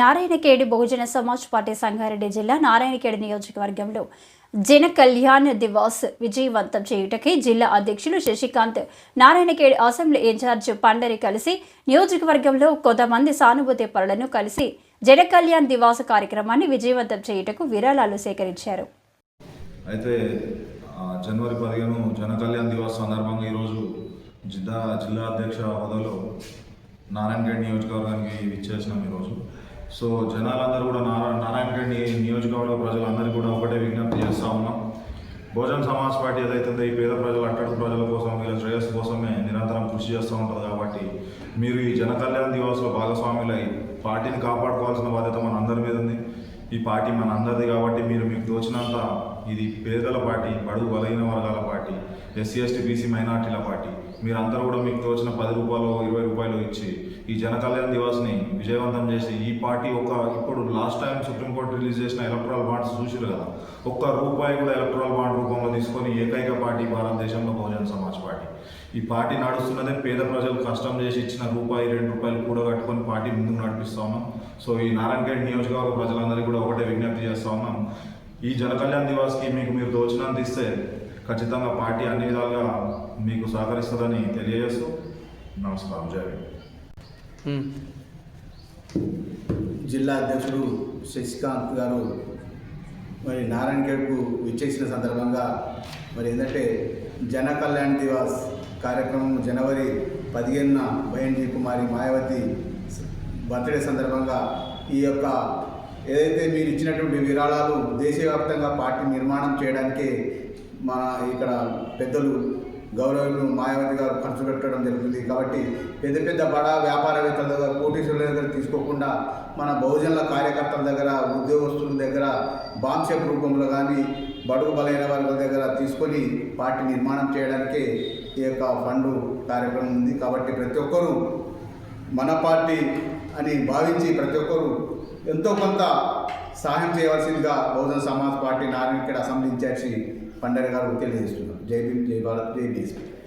Narayankhed Bahujan Samaj party Sangareddy జిల్లా నారాయణఖేడ్ నియోజకవర్గంలో జన కళ్యాణ్ దివాస్ విజయవంతం చేయుటకై జిల్లా అధ్యక్షులు శశికాంత్ నారాయణఖేడ్ అసెంబ్లీ ఇన్ఛార్జ్ పండరి కలిసి నియోజకవర్గంలో కొంతమంది సానుభూతి పరులను కలిసి జన కళ్యాణ్ దివాస్ కార్యక్రమాన్ని విజయవంతం చేయుటకు విరాళాలు సేకరించారు. అయితే జనవరి పదిహేను జన కళ్యాణ్ దివాస్ సందర్భంగా ఈరోజు జిల్లా జిల్లా అధ్యక్ష హోదాలో నారాయణగఢ్ నియోజకవర్గానికి ఇచ్చేసినాం ఈరోజు. సో జనాలందరూ కూడా నారా నారాయణగఢ్ నియోజకవర్గ ప్రజలందరికీ కూడా ఒకటే విజ్ఞప్తి చేస్తూ ఉన్నాం. బహుజన్ సమాజ్ పార్టీ ఏదైతే ఉందో ఈ పేద ప్రజలు అట్టడుగు ప్రజల కోసం వీళ్ళ శ్రేయస్సు కోసమే నిరంతరం కృషి చేస్తూ ఉంటుంది కాబట్టి మీరు ఈ జనకళ్యాణ్ దివాసులో భాగస్వాములై పార్టీని కాపాడుకోవాల్సిన బాధ్యత మన అందరి మీద ఈ పార్టీ మన అందరిది కాబట్టి మీరు మీకు తోచినంత ఇది పేదల పార్టీ బడుగు బలహీన వర్గాల పార్టీ ఎస్సీ ఎస్టీ బీసీ మైనార్టీల పార్టీ మీరందరూ కూడా మీకు తోచిన పది రూపాయలు ఇరవై రూపాయలు ఇచ్చి ఈ జనకళ్యాణ్ దివాస్ని విజయవంతం చేసి ఈ పార్టీ ఒక ఇప్పుడు last time supreme court release చేసిన ఎలక్ట్రల్ బాండ్స్ చూసిరు కదా ఒక్క రూపాయి కూడా ఎలక్ట్రల్ బాండ్ రూపంలో తీసుకొని ఏకైక పార్టీ భారతదేశంలో బహుజన సమాజ్ పార్టీ. ఈ పార్టీ నడుస్తున్నదే పేద ప్రజలు కష్టం చేసి ఇచ్చిన రూపాయి రెండు రూపాయలు కూడా కట్టుకొని పార్టీ ముందుకు నడిపిస్తాము సో ఈ నారాయణగఢ్ నియోజకవర్గ ప్రజల ఉన్నాం ఈ జన కళ్యాణ్ దివాస్కి మీకు మీరు దోచినంత ఇస్తే ఖచ్చితంగా పార్టీ అన్ని విధాలుగా మీకు సహకరిస్తుందని తెలియజేస్తూ నమస్కారం. జై హింద్. జిల్లా అధ్యక్షుడు శశికాంత్ గారు మరి నారాయణఖేడ్కు విచ్చేసిన సందర్భంగా మరి ఏంటంటే జన కళ్యాణ్ దివాస్ కార్యక్రమం జనవరి పదిహేనున బయన్జీ కుమారి మాయావతి బర్త్డే సందర్భంగా ఈ యొక్క ఏదైతే మీరు ఇచ్చినటువంటి విరాళాలు దేశవ్యాప్తంగా పార్టీ నిర్మాణం చేయడానికే మన ఇక్కడ పెద్దలు గౌరవులు మాయావతి గారు ఖర్చు పెట్టడం జరుగుతుంది. కాబట్టి పెద్ద పెద్ద బడా వ్యాపారవేత్తల దగ్గర కోటీశ్వరుల దగ్గర తీసుకోకుండా మన బహుజనుల కార్యకర్తల దగ్గర ఉద్యోగస్తుల దగ్గర బాంసెప్ రూపంలో కానీ బడుగు బలైన వర్గాల దగ్గర తీసుకొని పార్టీ నిర్మాణం చేయడానికే ఈ యొక్క ఫండు కార్యక్రమం ఉంది. కాబట్టి ప్రతి ఒక్కరూ మన పార్టీ అని భావించి ప్రతి ఒక్కరూ ఎంతో కొంత సహాయం చేయవలసిందిగా Bahujan Samaj party Narayankhed assembly incharge పండగ గారు తెలియజేస్తున్నారు. జై భీమ్ జై భారత్ జై బీఎస్పీ